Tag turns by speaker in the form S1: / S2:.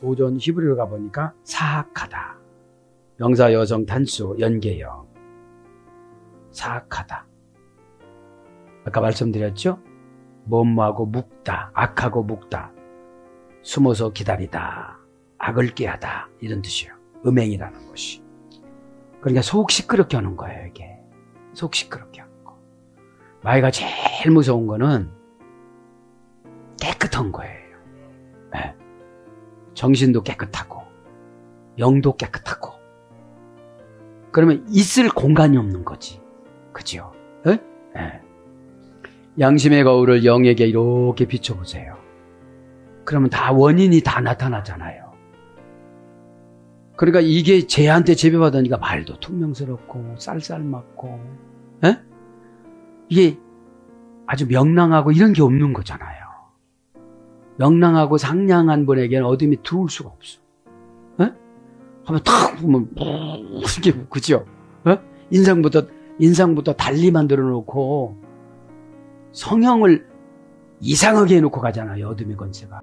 S1: 고전 히브리로 가보니까 사악하다. 명사 여성 단수 연계형. 사악하다. 아까 말씀드렸죠? 뭐뭐하고 묵다, 악하고 묵다, 숨어서 기다리다, 악을 꾀하다 이런 뜻이에요. 음행이라는 것이. 그러니까 속 시끄럽게 하는 거예요, 이게. 속 시끄럽게 하는 거. 마귀가 제일 무서운 거는 깨끗한 거예요. 예. 정신도 깨끗하고, 영도 깨끗하고. 그러면 있을 공간이 없는 거지. 그죠? 예? 예. 양심의 거울을 영에게 이렇게 비춰보세요. 그러면 다 원인이 다 나타나잖아요. 그러니까 이게 쟤한테 제배받으니까 말도 퉁명스럽고 쌀쌀맞고 에? 이게 아주 명랑하고 이런 게 없는 거잖아요. 명랑하고 상냥한 분에게는 어둠이 들어올 수가 없어. 에? 한번 탁 보면 이게 그죠? 에? 인상부터 인상부터 달리 만들어 놓고 성형을 이상하게 해놓고 가잖아요. 어둠의 권세가.